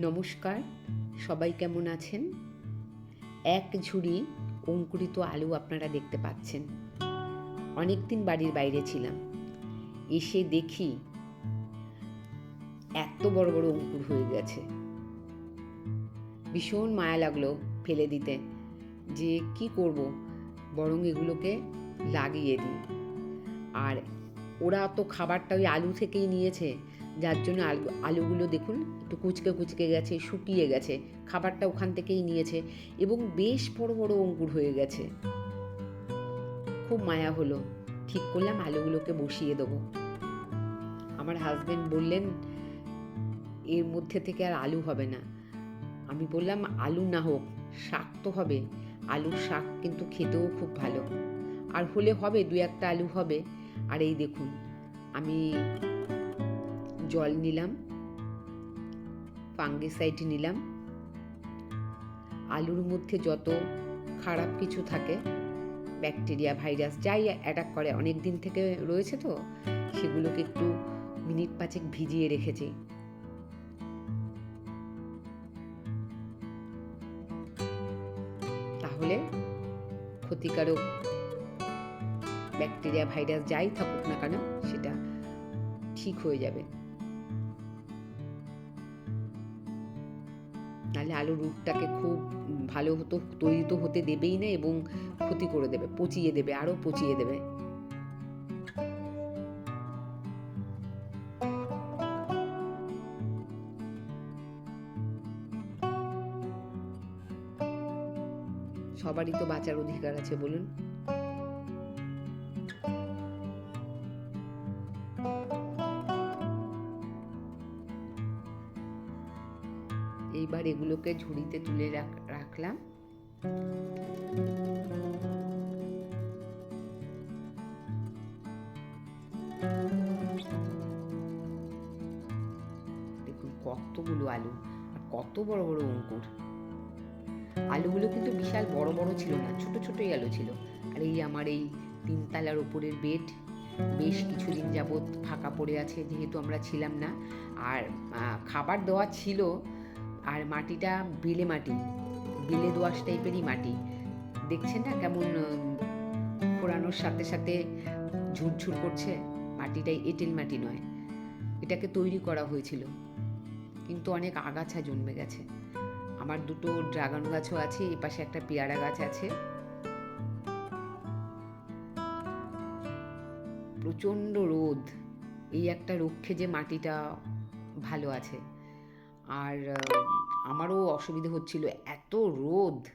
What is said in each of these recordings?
নমস্কার, সবাই কেমন আছেন? এক ঝুড়ি অঙ্কুরিত আলু আপনারা দেখতে পাচ্ছেন। অনেক দিন বাড়ির বাইরে ছিলাম। এসে দেখি এত বড় বড় অঙ্কুর হয়ে গেছে। ভীষণ মায়া লাগল ফেলে দিতে, যে কি করব? বরং এগুলোকে লাগিয়ে দিই। আর ওরা তো খাবারটা ওই আলু থেকেই নিয়েছে। যার জন্য আলু, আলুগুলো দেখুন, একটু কুচকে কুচকে গেছে, শুকিয়ে গেছে। খাবারটা ওখান থেকেই নিয়েছে এবং বেশ বড় বড় অঙ্কুর হয়ে গেছে। খুব মায়া হলো। ঠিক করলাম, আলুগুলোকে বসিয়ে দেবো। আমার হাজবেন্ড বললেন, এর মধ্যে থেকে আর আলু হবে না। আমি বললাম, আলু না হোক, শাক তো হবে। আলুর শাক কিন্তু খেতেও খুব ভালো। আর হলে হবে দু একটা আলু হবে। আর এই দেখুন, আমি জল নিলাম ফাঙ্গিসাইড নিলাম। আলুর মধ্যে যত খারাপ কিছু থাকে ব্যাকটেরিয়া ভাইরাস যাই অ্যাটাক করে, অনেক দিন থেকে রয়েছে তো, সেগুলোকে একটু মিনিট পাঁচেক ভিজিয়ে রেখেছি। তাহলে ক্ষতিকারক ব্যাকটেরিয়া ভাইরাস যাই থাকুক না কেন, সেটা ঠিক হয়ে যাবে। নাহলে আলুর রূপটাকে খুব ভালো হতো, তৈরি তো হতে দেবেই না এবং ক্ষতি করে দেবে, পচিয়ে দেবে, আরও পচিয়ে দেবে। সবারই তো বাঁচার অধিকার আছে, বলুন। এইবার এগুলোকে ঝুড়িতে তুলে রাখলাম। দেখুন কতগুলো আলু, আর কত বড় বড় অঙ্কুর। আলুগুলো কিন্তু বিশাল বড় বড় ছিল না, ছোট ছোটই আলু ছিল। আর এই আমার এই তিনতলার ওপরের বেড, বেশ কিছুদিন যাবৎ ফাঁকা পড়ে আছে, যেহেতু আমরা ছিলাম না। আর খাবার দেওয়া ছিল আর মাটিটা বেলে মাটি, বেলে দোয়াশ টাইপেরই মাটি। দেখছেন না কেমন ফোরানোর সাথে সাথে ঝুরঝুর করছে? মাটিটাই এঁটেল মাটি নয়। এটাকে তৈরি করা হয়েছিল। কিন্তু অনেক আগাছা জন্মে গেছে। আমার দুটো ড্রাগন গাছও আছে, এই পাশে একটা পেয়ারা গাছ আছে। প্রচণ্ড রোদ। এই একটা রক্ষে যে মাটিটা ভালো আছে। আর আমারও অসুবিধে হচ্ছিল, এত রোদ।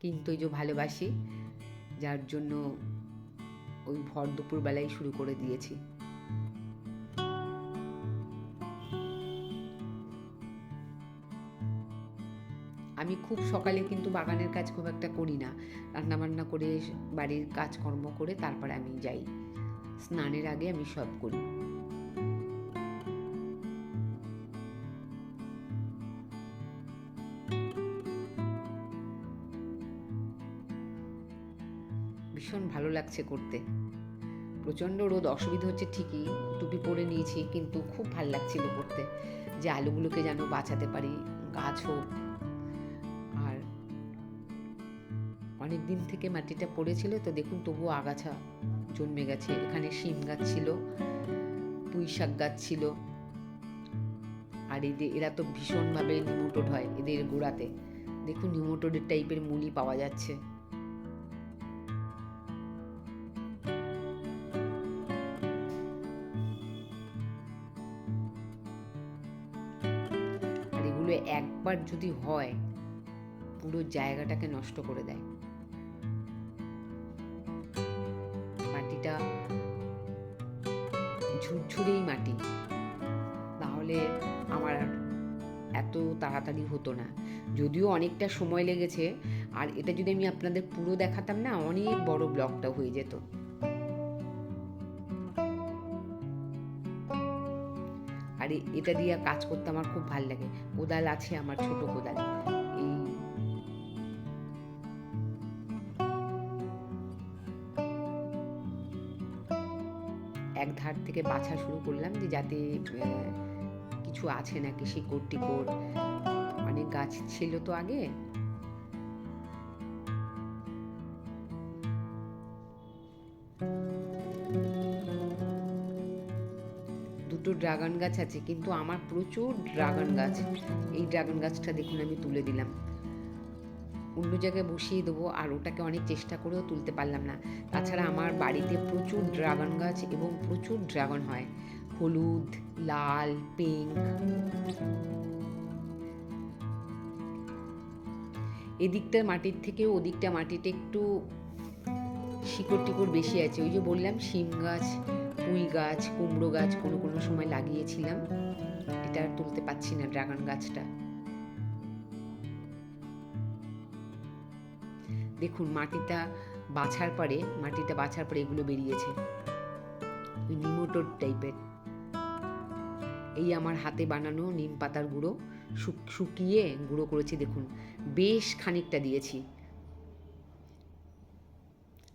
কিন্তু ওই যে ভালোবাসি, যার জন্য ওই ভর দুপুরবেলায় শুরু করে দিয়েছি। আমি খুব সকালে কিন্তু বাগানের কাজ খুব একটা করি না। রান্নাবান্না করে বাড়ির কাজকর্ম করে তারপরে আমি যাই। স্নানের আগে আমি সব করি। লাগছে করতে। প্রচণ্ড রোদ, অসুবিধা হচ্ছে ঠিকই, টুপি পরে নিয়েছি, কিন্তু খুব ভালো লাগছিল করতে। যে আলুগুলোকে যেন বাঁচাতে পারি, গাছ হোক। আর অনেক দিন থেকে মাটিটা পড়েছিল, তো দেখুন তবুও আগাছা জন্মে গেছে। এখানে শিম গাছ ছিল, পুঁই শাক গাছ ছিল। আর এদের এরা তো ভীষণভাবে নিমোটোড হয় এদের গোড়াতে। দেখুন নিমোটোডের টাইপের মুলি পাওয়া যাচ্ছে। একবার যদি হয়, পুরো জায়গাটাকে নষ্ট করে দেয়। মাটিটা ঝুরঝুরেই মাটি। তাহলে আমার এত তাড়াতাড়ি হতো না। যদিও অনেকটা সময় লেগেছে, আর এটা যদি আমি আপনাদের পুরো দেখাতাম না, অনেক বড় ব্লকটা হয়ে যেত। এটা দিয়ে কাজ করতে আমার খুব ভালো লাগে। কোদাল আছে আমার ছোট কোদাল। এই এক ধার থেকে বাছা শুরু করলাম যে যাতে কিছু আছে নাকি শিকড় টিকড়। অনেক গাছ ছিল তো আগে। ড্রাগন গাছ আছে, কিন্তু আমার প্রচুর ড্রাগন গাছ। এই ড্রাগন গাছটা দেখুন, আমি তুলে দিলাম। অন্য জায়গায় বসিয়ে দেবো, আর ওটাকে অনেক চেষ্টা করেও তুলতে পারলাম না। তাছাড়া আমার বাড়িতে প্রচুর ড্রাগন গাছ এবং প্রচুর ড্রাগন হয়। হলুদ, লাল পিঙ্ক এদিকটার মাটির থেকে ওদিকটা মাটিটা একটু শিকড় টিকড় বেশি আছে। ওই যে বললাম, শিম গাছ পুঁই গাছ, কুমড়ো গাছ কোনো কোনো সময় লাগিয়েছিলাম। এটা আর তুলতে পারছি না ড্রাগন গাছটা। দেখুন, মাটিটা বাছার পরে, মাটিটা বাছার পরে এগুলো বেরিয়েছে। ওই নিমোটোর টাইপের। এই আমার হাতে বানানো নিম পাতার গুঁড়ো শুকিয়ে গুঁড়ো করেছি, দেখুন। বেশ খানিকটা দিয়েছি।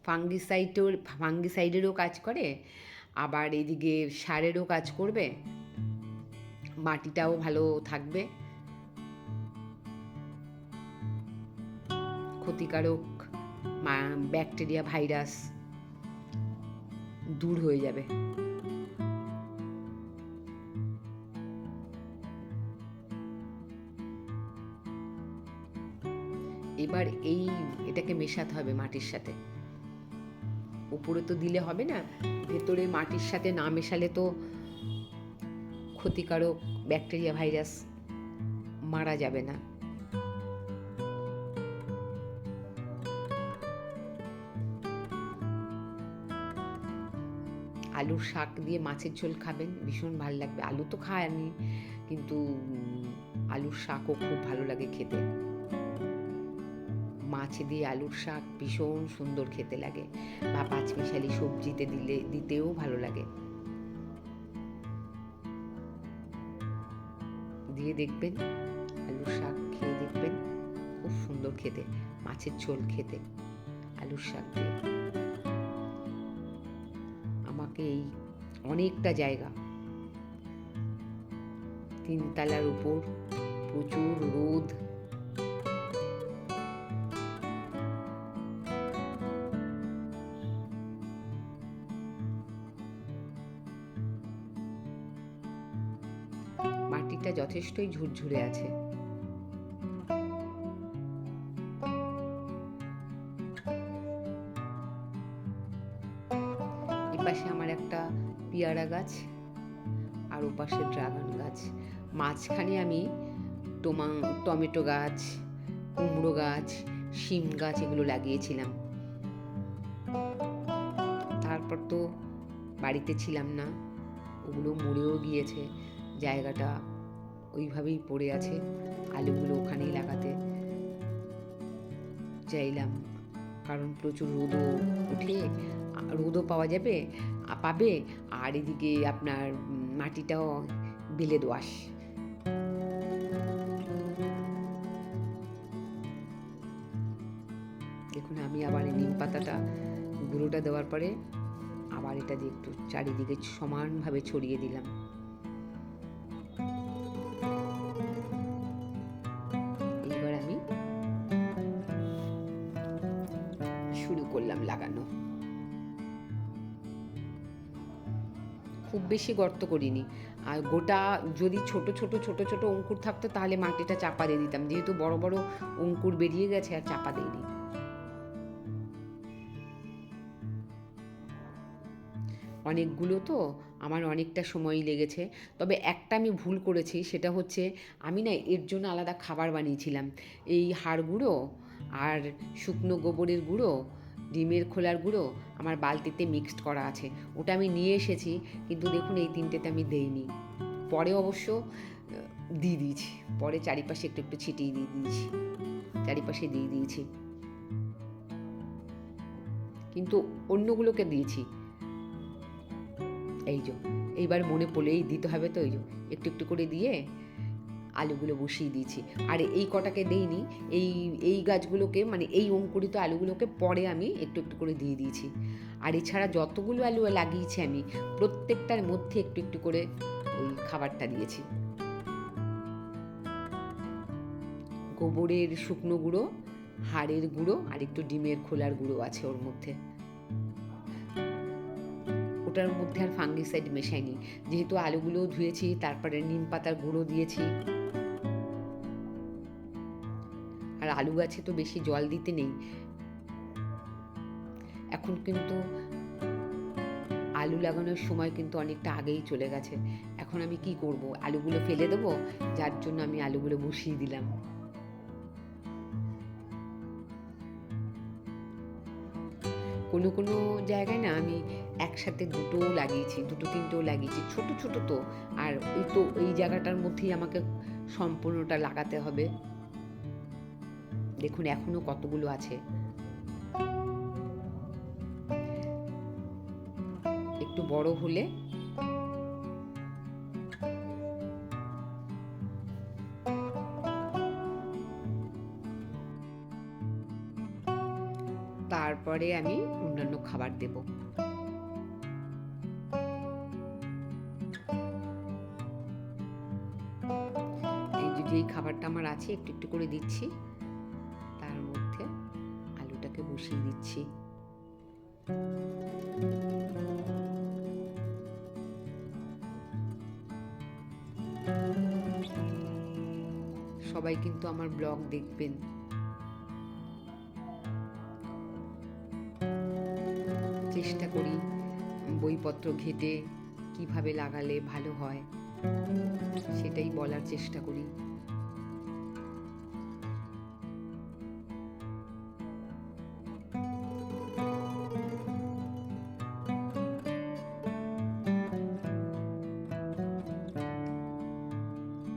ফাঙ্গিসাইডের ফাঙ্গিসাইডেরও কাজ করে আবার এদিকে সারেরও কাজ করবে। মাটিটাও ভালো থাকবে। ক্ষতিকারক ব্যাকটেরিয়া, ভাইরাস দূর হয়ে যাবে। এবার এই, এটাকে মেশাতে হবে মাটির সাথে। উপরে তো দিলে হবে না ভেতরে মাটির সাথে না মেশালে তো ক্ষতিকারক ব্যাকটেরিয়া ভাইরাস মারা যাবে না। আলুর শাক দিয়ে মাছের ঝোল খাবেন ভীষণ ভালো লাগবে। আলু তো খায়নি কিন্তু উম, আলুর শাকও খুব ভালো লাগে খেতে। মাছ দিয়ে আলুর শাক ভীষণ সুন্দর খেতে লাগে বা পাঁচমিশালি সবজিতে দিলে, দিতেও ভালো লাগে। দিয়ে দেখবেন, আলুর শাক খেয়ে দেখবেন, খুব সুন্দর খেতে, মাছের ঝোল খেতে, আলুর শাক দিয়ে। আমাকে এই অনেকটা জায়গা, তিনতলার উপর প্রচুর রোদ মাটিটা যথেষ্টই ঝুরঝুরে আছে। এপাশে আমার একটা পেয়ারা গাছ, আর ওপাশে ড্রাগন গাছ। মাঝখানে আমি টোমা, টমেটো গাছ, কুমড়ো গাছ, শিম গাছ এগুলো লাগিয়েছিলাম। তারপর তো বাড়িতে ছিলাম না, ওগুলো মরেও গিয়েছে। জায়গাটা ওইভাবেই পড়ে আছে। আলুগুলো ওখানেই লাগাতে চাইলাম। কারণ প্রচুর রোদও উঠে রোদও পাওয়া যাবে, পাবে। আর এদিকে আপনার মাটিটাও বেলে দোয়াশ দেখুন, আমি আবার নিম পাতাটা গুঁড়োটা দেওয়ার পরে আবার এটা দিয়ে একটু চারিদিকে সমানভাবে ছড়িয়ে দিলাম। লাগানো। খুব বেশি গর্ত করিনি। আর গোটা যদি ছোট ছোট ছোট ছোট অঙ্কুর থাকতো তাহলে মাটিটা চাপা দিয়ে দিতাম। যেহেতু বড় বড় অঙ্কুর বেরিয়ে গেছে আর চাপা দিইনি অনেকগুলো তো, আমার অনেকটা সময় লেগেছে। তবে একটা আমি ভুল করেছি, সেটা হচ্ছে আমি না এর জন্য আলাদা খাবার বানিয়েছিলাম। এই হাড় গুঁড়ো আর শুকনো গোবরের গুঁড়ো ডিমের খোলার গুঁড়ো আমার বালতিতে মিক্সড করা আছে। ওটা আমি নিয়ে এসেছি, কিন্তু দেখুন এই তিনটেতে আমি দেইনি। পরে অবশ্য দিয়ে দিয়েছি। পরে চারিপাশে একটু একটু ছিটিয়ে দিয়ে দিয়েছি। চারিপাশে দিয়ে দিয়েছি। কিন্তু অন্যগুলোকে দিয়েছি। এই যে, এইবার মনে পড়লেই দিতে হবে তো, এই যে, একটু একটু করে দিয়ে আলুগুলো বসিয়ে দিয়েছি। আর এই কটাকে দেইনি, এই এই গাছগুলোকে মানে এই অঙ্কুরিত আলুগুলোকে পরে আমি একটু একটু করে দিয়ে দিয়েছি। আর এছাড়া যতগুলো আলু লাগিয়েছি আমি, প্রত্যেকটার মধ্যে একটু একটু করে ওই খাবারটা দিয়েছি। গোবরের শুকনো গুঁড়ো, হাড়ের গুঁড়ো, আর একটু ডিমের খোলার গুঁড়ো আছে ওর মধ্যে। ওটার মধ্যে আর ফাঙ্গিসাইড মেশাইনি। যেহেতু আলুগুলো ধুয়েছি, তারপরে নিম পাতার গুঁড়ো দিয়েছি। আলু গাছে তো বেশি জল দিতে নেই। এখন কিন্তু আলু লাগানোর সময় কিন্তু অনেকটা আগেই চলে গেছে। এখন আমি কি করব? আলুগুলো ফেলে দেবো, যার জন্য আমি আলুগুলো বসিয়ে দিলাম। কোনো কোনো জায়গায় না আমি একসাথে দুটোও লাগিয়েছি, দুটো তিনটেও লাগিয়েছি, ছোট ছোট তো। আর ওই তো এই জায়গাটার মধ্যেই আমাকে সম্পূর্ণটা লাগাতে হবে। দেখুন, এখনও কতগুলো আছে। একটু বড় হলে। তারপরে আমি অন্যান্য খাবার দেব। এই যে খাবারটা আমার আছে, একটু একটু করে দিচ্ছি। বসিয়ে দিচ্ছি। সবাই কিন্তু আমার ব্লগ দেখবেন। চেষ্টা করি বইপত্র ঘেটে কীভাবে লাগালে ভালো হয়, সেটাই বলার চেষ্টা করি।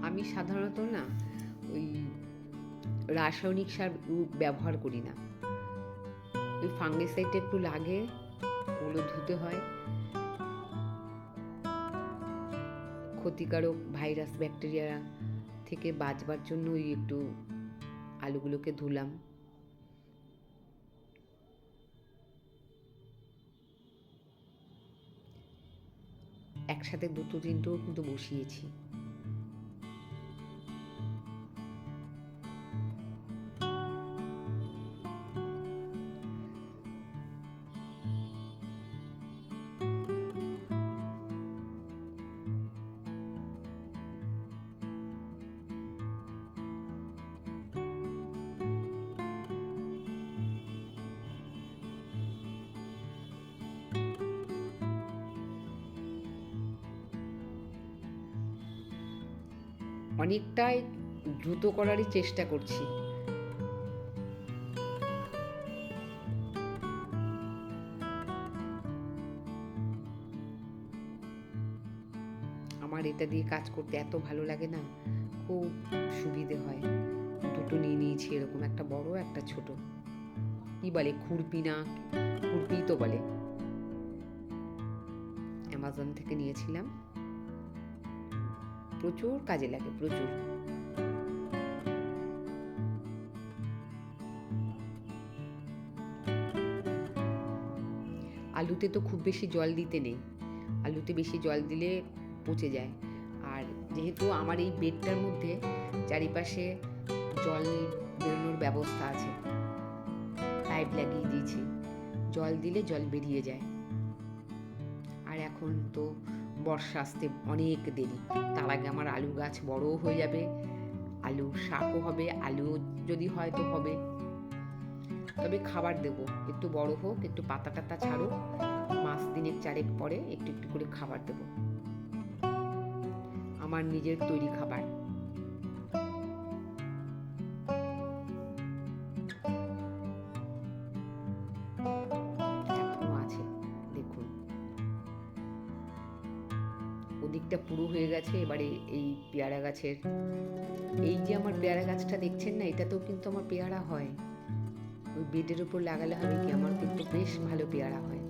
আমি সাধারণত না ওই রাসায়নিক সার ব্যবহার করি না। ওই ফাঙ্গিসাইডটা একটু লাগে, ওগুলো ধুতে হয়। ক্ষতিকারক ভাইরাস, ব্যাকটেরিয়া থেকে বাঁচবার জন্য ওই একটু আলুগুলোকে ধুলাম। একসাথে দুটো তিনটেও কিন্তু বসিয়েছি। অনেকটাই দ্রুত করারই চেষ্টা করছি। আমার এটা দিয়ে কাজ করতে এত ভালো লাগে না, খুব সুবিধে হয়। দুটো নিয়ে নিয়েছি, এরকম একটা বড়, একটা ছোট। কি বলে? খুরপি না? খুরপি তো বলে। অ্যামাজন থেকে নিয়েছিলাম। প্রচুর কাজে লাগে, প্রচুর। আলুতে তো খুব বেশি জল দিতে নেই। আলুতে বেশি জল দিলে পচে যায়। আর যেহেতু আমার এই বেডটার মধ্যে চারিপাশে জল বেরোনোর ব্যবস্থা আছে, পাইপ লাগিয়ে দিয়েছি, জল দিলে জল বেরিয়ে যায়। আর এখন তো বর্ষা আসতে অনেক দেরি। তার আগে আমার আলু গাছ বড়ও হয়ে যাবে। আলু শাকও হবে, আলু যদি হয় তো হবে। তবে খাবার দেবো। একটু বড় হোক, একটু পাতা টাতা ছাড়ুক। মাস দিনের চারেক পরে একটু একটু করে খাবার দেবো। আমার নিজের তৈরি খাবার। গেছে, এবারে এই পেয়ারা গাছের। এই যে আমার পেয়ারা গাছটা দেখছেন না, এটাতেও কিন্তু আমার পেয়ারা হয়। ওই বেডের উপর লাগালে হবে কি, আমার কিন্তু বেশ ভালো পেয়ারা হয়।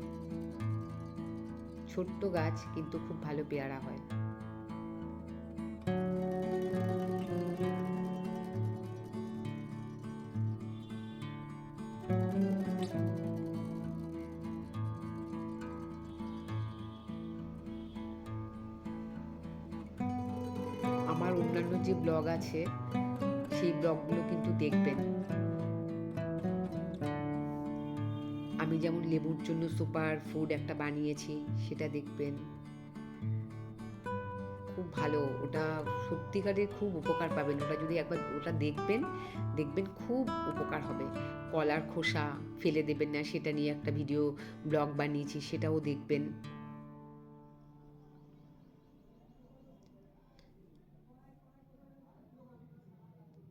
ছোট্ট গাছ, কিন্তু খুব ভালো পেয়ারা হয়। আছে, সেই ব্লগগুলো কিন্তু দেখবেন। আমি যেমন লেবুর জন্য সুপার ফুড একটা বানিয়েছি, সেটা দেখবেন। খুব ভালো, ওটা সত্যিকারের খুব উপকার পাবেন। ওটা যদি একবার ওটা দেখবেন দেখবেন খুব উপকার হবে। কলার খোসা ফেলে দেবেন না, সেটা নিয়ে একটা ভিডিও ব্লগ বানিয়েছি, সেটাও দেখবেন।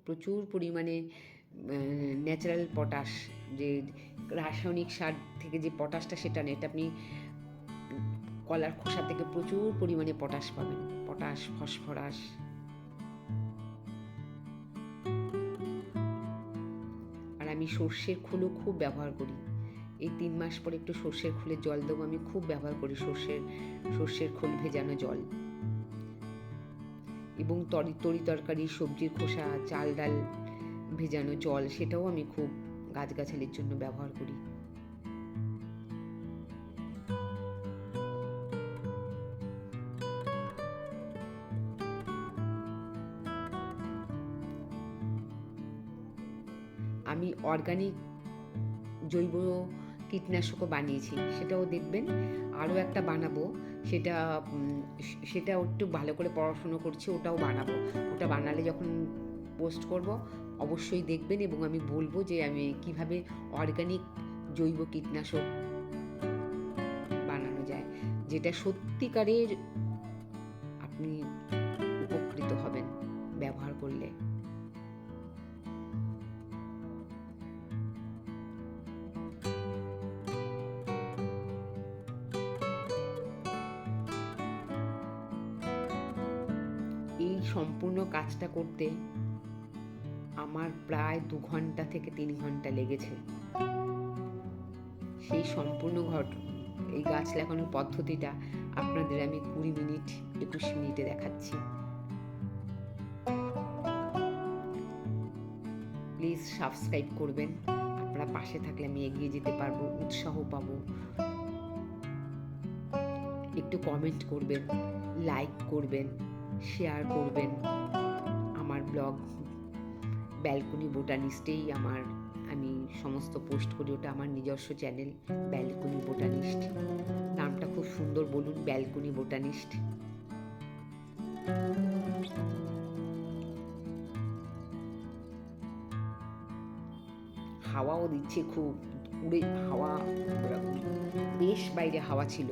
প্রচুর পরিমাণে ন্যাচারাল পটাশ যে রাসায়নিক সার থেকে যে পটাশটা সেটা নেই এটা আপনি কলার খোসা থেকে প্রচুর পরিমাণে পটাশ পাবেন। পটাশ ফসফরাস আর আমি সর্ষের খোলও খুব ব্যবহার করি। এই তিন মাস পরে একটু সর্ষের খোলের জল দেবো, আমি খুব ব্যবহার করি সর্ষের সর্ষের খোল ভেজানো জল। এবং তরি তরি তরকারি, সবজির খোসা, চাল ডাল ভেজানো জল, সেটাও আমি খুব গাছগাছালির জন্য ব্যবহার করি। আমি অর্গানিক জৈব কীটনাশকও বানিয়েছি, সেটাও দেখবেন। আরও একটা বানাবো। সেটা সেটা একটু ভালো করে পড়াশুনো করছি, ওটাও বানাবো। ওটা বানালে যখন পোস্ট করব, অবশ্যই দেখবেন এবং আমি বলব যে আমি কীভাবে অর্গানিক জৈব কীটনাশক বানানো যায়। যেটা সত্যিকারের করতে আমার প্রায় দু ঘণ্টা থেকে তিন ঘণ্টা লেগেছে। সেই সম্পূর্ণ ঘট, এই গাছ লাগানোর পদ্ধতিটা আপনাদের আমি কুড়ি মিনিট, একুশ মিনিটে দেখাচ্ছি। প্লিজ সাবস্ক্রাইব করবেন, আপনারা পাশে থাকলে আমি এগিয়ে যেতে পারব, উৎসাহ পাবো। একটু কমেন্ট করবেন লাইক করবেন শেয়ার করবেন। ব্লগ ব্যালকনি বোটানিস্টেই আমার, আমি সমস্ত পোস্ট করি, ওটা আমার নিজস্ব চ্যানেল ব্যালকনি বোটানিস্ট নামটা খুব সুন্দর বলুন ব্যালকনি বোটানিস্ট হাওয়াও দিচ্ছে খুব উড়ে হাওয়া বেশ বাইরে হাওয়া ছিল।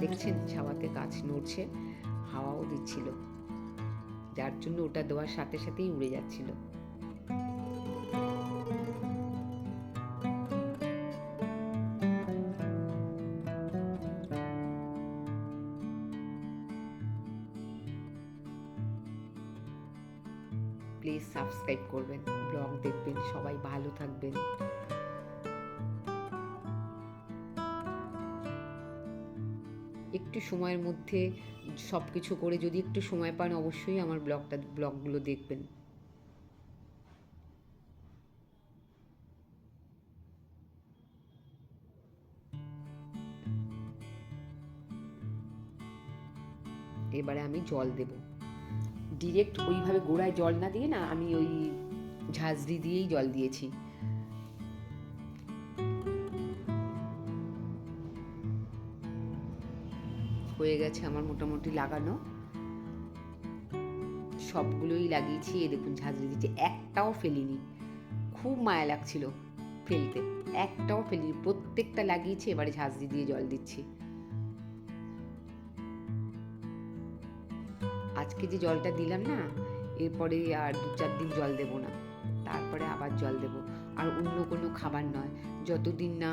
দেখছেন, ছাওয়াতে গাছ নড়ছে। হাওয়াও দিচ্ছিল। যার জন্য ওটা দেওয়ার সাথে সাথেই উড়ে যাচ্ছিল। প্লিজ সাবস্ক্রাইব করবেন ব্লগ দেখবেন, সবাই ভালো থাকবেন। একটু সময়ের মধ্যে সব কিছু করে যদি একটু সময় পান, অবশ্যই আমার ব্লগটা, ব্লগগুলো দেখবেন। এবারে আমি জল দেব। ডিরেক্ট ওইভাবে গোড়ায় জল না দিয়ে না, আমি ওই ঝাঁঝরি দিয়েই জল দিয়েছি। হয়ে গেছে আমার মোটামুটি লাগানো। সবগুলোই লাগিয়েছি এ দেখুন ঝাঁঝরি দিচ্ছি, একটাও ফেলিনি। খুব মায়া লাগছিল ফেলতে, একটাও ফেলিনি, প্রত্যেকটা লাগিয়েছি, এবারে ঝাঁঝরি দিয়ে জল দিচ্ছি। আজকে যে জলটা দিলাম না, এরপরে আর দু চার দিন জল দেব না, তারপরে আবার জল দেব। আর অন্য কোনো খাবার নয়, যতদিন না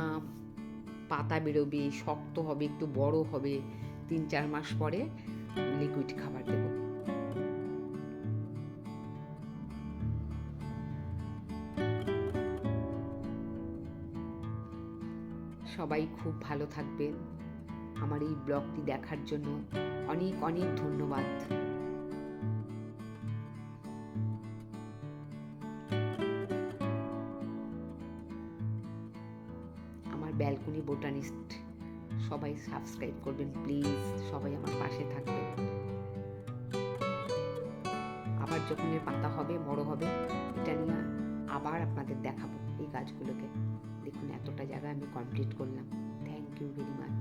পাতা বেরোবে, শক্ত হবে, একটু বড় হবে তিন চার মাস পরে লিকুইড খাবার দেব। সবাই খুব ভালো থাকবেন। আমার এই ব্লগটি দেখার জন্য অনেক অনেক ধন্যবাদ। আমার ব্যালকনি বোটানিস্ট সবাই সাবস্ক্রাইব করবেন প্লিজ যখন এর পাতা হবে, বড় হবে, এটা নিয়ে আবার আপনাদের দেখাবো এই গাছগুলোকে। দেখুন, এতটা জায়গা আমি কমপ্লিট করলাম। Thank you very much